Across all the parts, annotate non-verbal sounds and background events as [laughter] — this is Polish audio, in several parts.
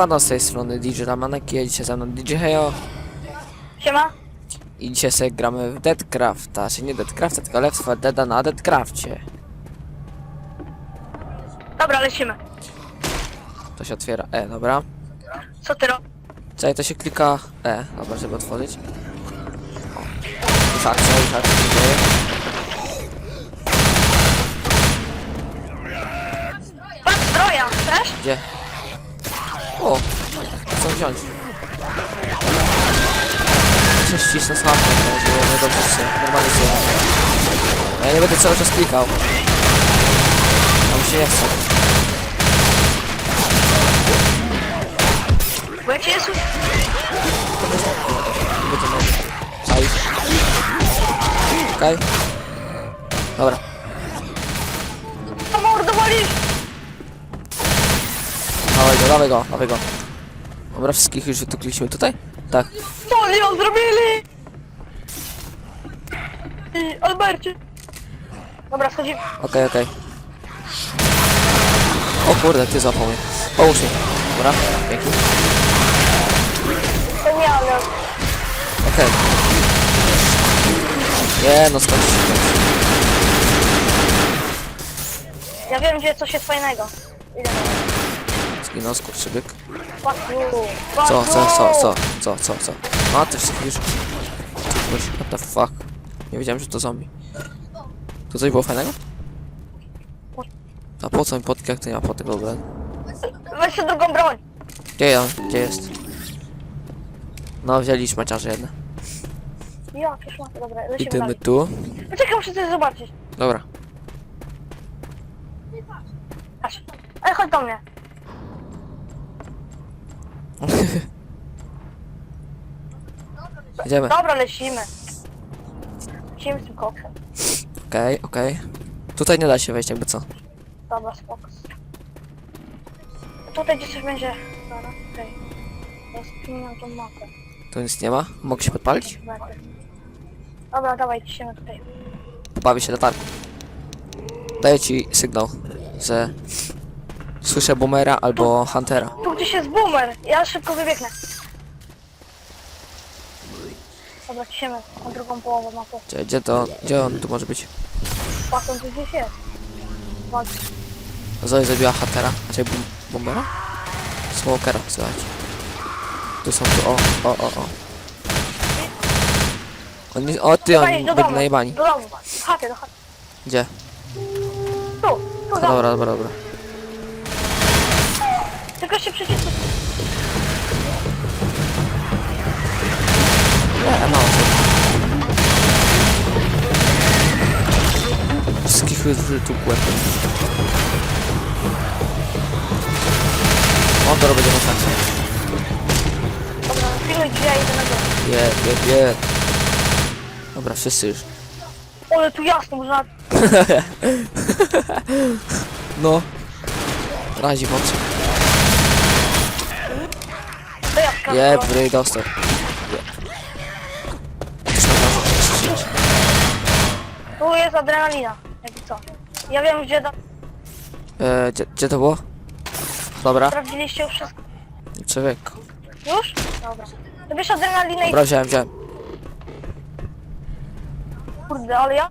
Siemano z tej strony DJ Ramanek, jedziecie ze mną DJ Hejo Siema. i dzisiaj sobie gramy w Deadcrafta, czy nie Deadcrafta, tylko Left 4 Deada na Deadcrafcie. Dobra, lecimy. To się otwiera E, dobra. Co ty robisz? Czekaj, to się klika E, dobra, żeby otworzyć. O. Już akcja, już akcja się dzieje. Patrz, zbroja, chcesz? Gdzie? O, co wziąć? Muszę ścisnąć słabko, żeby mnie dobrze się normalizować. No Ja nie będę cały czas klikał. Mi się nie chce. Nie będzie mogę. Czaisz? Okej. Dobra. To mordo walisz! Dawaj go, dawaj go, dawaj go. Dobra, wszystkich już wytukliśmy tutaj? Tak. Co oni ją zrobili? I Albercie. Dobra, schodzimy. Okej, okej. O kurde, ty złapał mnie. Połóż mnie. Dobra, dzięki. To nie, ale... Okej. Nie, no się Ja wiem, gdzie coś jest fajnego. Idę Zginął skurczybyk. Co, co, co, co, co, co, co? A, ty wszystkich już... Coś, what the fuck? Nie wiedziałem, że to zombie. Tu coś było fajnego? A po co mi podki, jak to nie ma potek w ogóle? Weź sobie drugą broń. Gdzie ja? Gdzie jest? No, wzięli szmaciarze jedne. Ja, mam. Dobra, lecimy Idziemy dalej. tu. Poczekaj, muszę coś zobaczyć. Dobra. Patrz. Ej, chodź do mnie. Idziemy. Dobra, lecimy. Lecimy z tym koksem. Okej, okej. Tutaj nie da się wejść, jakby co. Dobra, spoko. Tutaj gdzieś coś będzie. Dobra, okej. Ja spinam tą mapę. Tu nic nie ma. Mogę się podpalić? Dobra, dawaj, ciśniemy tutaj. Pobawię się latarką. Daję ci sygnał, że słyszę boomera albo huntera. Tu gdzieś jest boomer. Ja szybko wybiegnę. Dobra, ciśniemy na drugą połowę mapy. Gdzie, gdzie to, gdzie on tu może być? Patrzą, tu gdzieś jest. Walcz. Zoe zabiła huntera, znaczy boom, boomera? Smokera, słuchajcie. Tu są tu, o, o, o, o. Oni, o ty, Dawaj, oni do byli domu. najebani. Do domu. Do chaty, do chaty. Gdzie? Tu, tu, dom. dobra, dobra, dobra. Tylko się przycisnę. Nie, co. Wszystkich wytłukłem. On to robi demonstrację. Dobra, chwiluj drzwi, ja idę na górę. Je, je, je. Dobra, wszyscy już. Ale tu jasno, można... [laughs] No. Razi w oczy. To. Je, dostał. Tu jest adrenalina. Jakby co. Ja wiem, gdzie... Do... E, gdzie, gdzie to było? Dobra, Sprawdziliście już wszystko. człowieku. Już? Dobra. To bierz adrenalinę i... Dobra, wziąłem, wziąłem. Kurde, ale ja...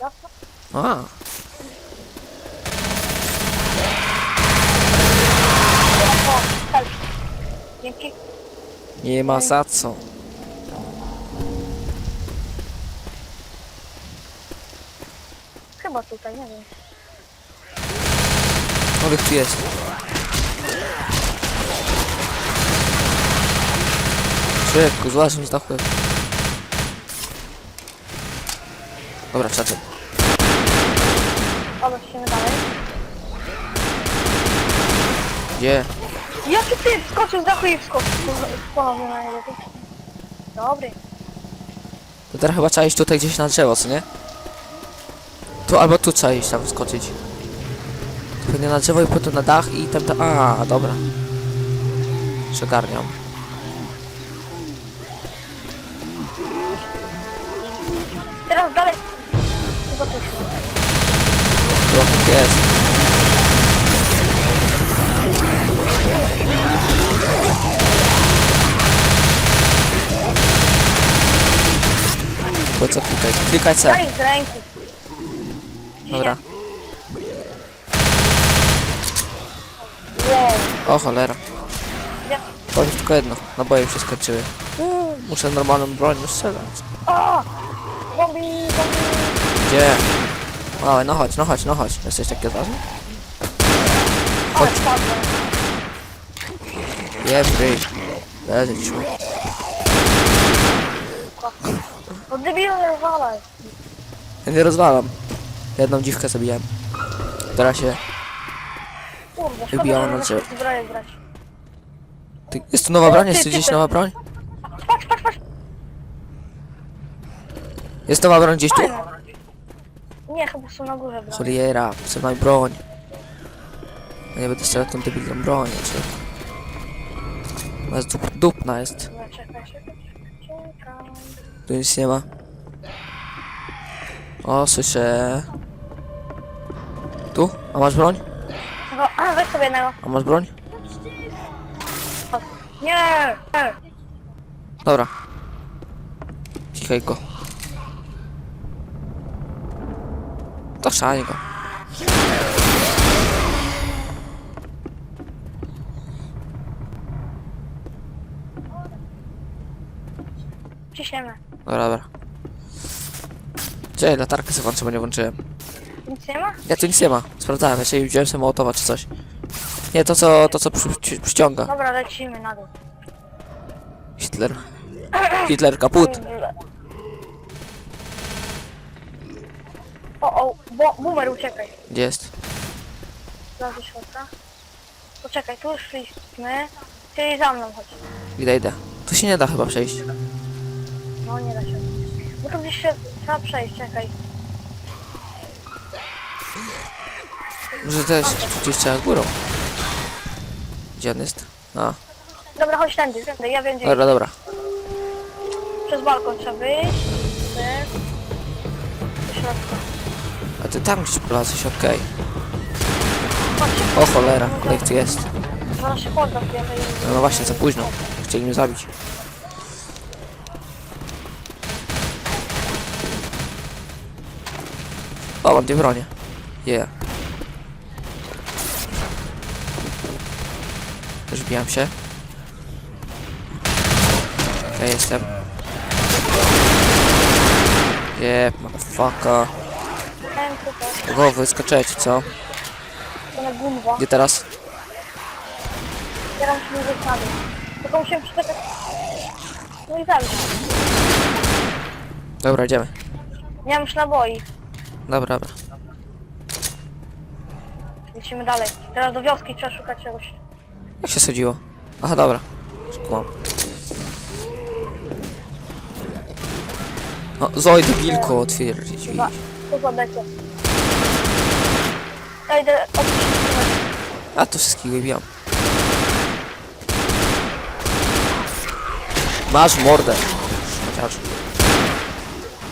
Jasno? A, O, help. Dzięki. nie ma za co. Chyba tutaj, nie wiem. Owych tu jest. Człowieku, złaź mi z dachu. Dobra, czacie. Dobra, idziemy dalej. Gdzie? Jaki ty wskoczył z dachu i wskoczył ponownie na niego. Dobry. To teraz chyba trzeba iść tutaj gdzieś na drzewo, co nie? Tu albo tu trzeba iść tam skoczyć. Pewnie na drzewo i potem na dach i tam tam... A, dobra. Przegarniam. Teraz dalej. Trochę jest. Po co klikać? Klikaj C. Dalej z ręki. Dobra. Wow. O cholera. Powiem tylko jedno. Naboje już się skończyły. Muszę normalną bronią strzelać. Gdzie? Małe, no chodź, no chodź, no chodź. Jesteś taki odważny? Ale spadłem. Je, bryj. Leży ci. No debilne rozwalaj. Ja nie rozwalam. Jedną dziwkę zabijałem. Teraz się... Kurde, szkoda, Wybijała że na drzewo. możesz zbroję brać. Ty, jest tu nowa broń? Jest tu gdzieś nowa broń? Patrz, patrz, patrz. Jest nowa broń gdzieś tu? Fajne. Nie, chyba są na górze brać. Cholera, potrzebna mi broń. Ja nie będę strzelał tą debilną bronią, czy... Ona jest dup, dupna jest. Czekaj, czekaj, czekaj. Czekaj. Tu nic nie ma. O, słyszę... Tu? A masz broń? No, a, weź sobie jednego. A masz broń? Nie! Dobra. Go. To szalnie go. Ciśniemy. Dobra, dobra. Gdzie latarkę sobie włączę, bo nie włączyłem. Nic nie ma? Ja tu nic nie ma. Sprawdzałem, jeszcze nie wziąłem sobie mołotowa czy coś. Nie, to co, to co przy, przy, przyciąga. Dobra, lecimy na dół. Hitler. Hitler kaput. O, o, bo, boomer, uciekaj. Gdzie jest? Do środka. Poczekaj, tu szliśmy. Czyli za mną chodź. Idę, idę. Tu się nie da chyba przejść. No, nie da się. Bo tu gdzieś się trzeba przejść, czekaj. Może jest gdzieś trzeba górą. Gdzie on jest? A, Dobra, chodź tędy, tędy, ja wiem gdzie dobra, dobra. Przez balkon trzeba wyjść. Ty. Do środka. A ty tam gdzieś polazłeś, okej. O cholera, kolej tu jest. Zaraz się poddam, ja tutaj... No, no właśnie, za późno. Chcieli mnie zabić. O, mam dwie bronie. Yeah. Też bijam się. Ja jestem. Yeah, motherfucker. Go, wyskoczycie, co? Gdzie teraz? Teraz wyjść na dół. Tylko musimy przyczekać... No i zabić. Dobra, idziemy. Nie mam już naboi. Dobra, dobra. Lecimy dalej. Teraz do wioski trzeba szukać czegoś. Jak się sadziło? Aha, dobra. Skumam. No, otwierdzić. Chyba. Tu zadecie. Ja idę odpuścić. A to wszystkiego bijam. Masz mordę. Chociaż.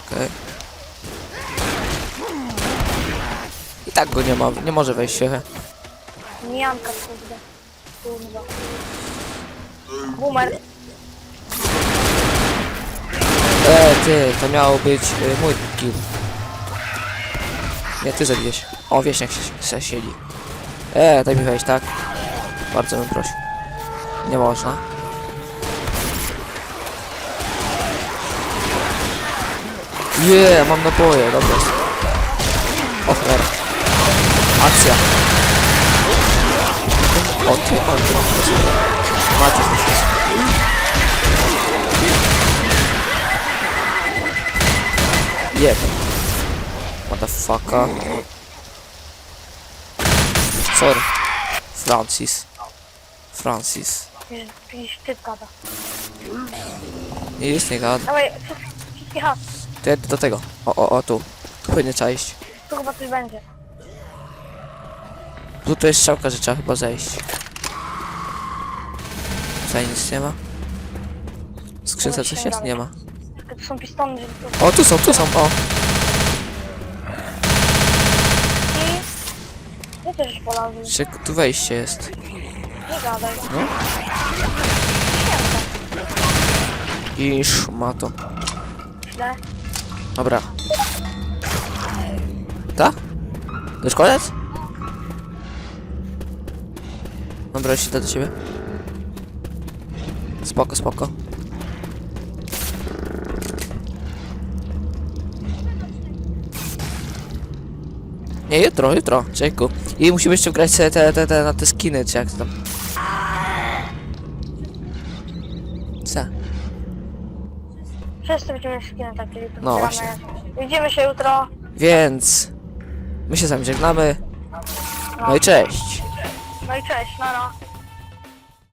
Okej. I tak go nie ma, nie może wejść się. Mijanka kurde. Kurwa. Boomer. E, ty, to miało być y, mój kill. Nie, ty zabiłeś. O, wieśniak się, się siedzi. E, daj mi wejść, tak? Bardzo bym prosił. Nie można. Je, mam naboje, dobra. O cholera. Akcja. O ty, o ty. Macie coś. Jeb. Motherfucker. Sorry. Francis. Francis. Jakiś typ gada. Nie jest nie gada. Dawaj, wszystkie-. To ja do tego. O, o, o, tu. Tu trzeba iść. Tu chyba coś będzie. Tu to jest strzałka, że trzeba chyba zejść. Tutaj nic nie ma. Skrzynce coś jest? Nie ma. Tu są pistony, żeby. O, tu są, tu są, o. I... Nie też polazły. Czy tu wejście jest? Nie gadaj. No. I szmato. Źle. Dobra. Ta? To już koniec? Dobra, już idę do ciebie. Spoko, spoko. Nie, jutro, jutro, Jejku. I musimy jeszcze grać te, te, te, te, na te skiny, czy jak to tam. Co? Wszyscy będziemy skiny takie. No właśnie. Widzimy się jutro. Więc... My się z wami żegnamy. No i cześć. No i cześć, no no.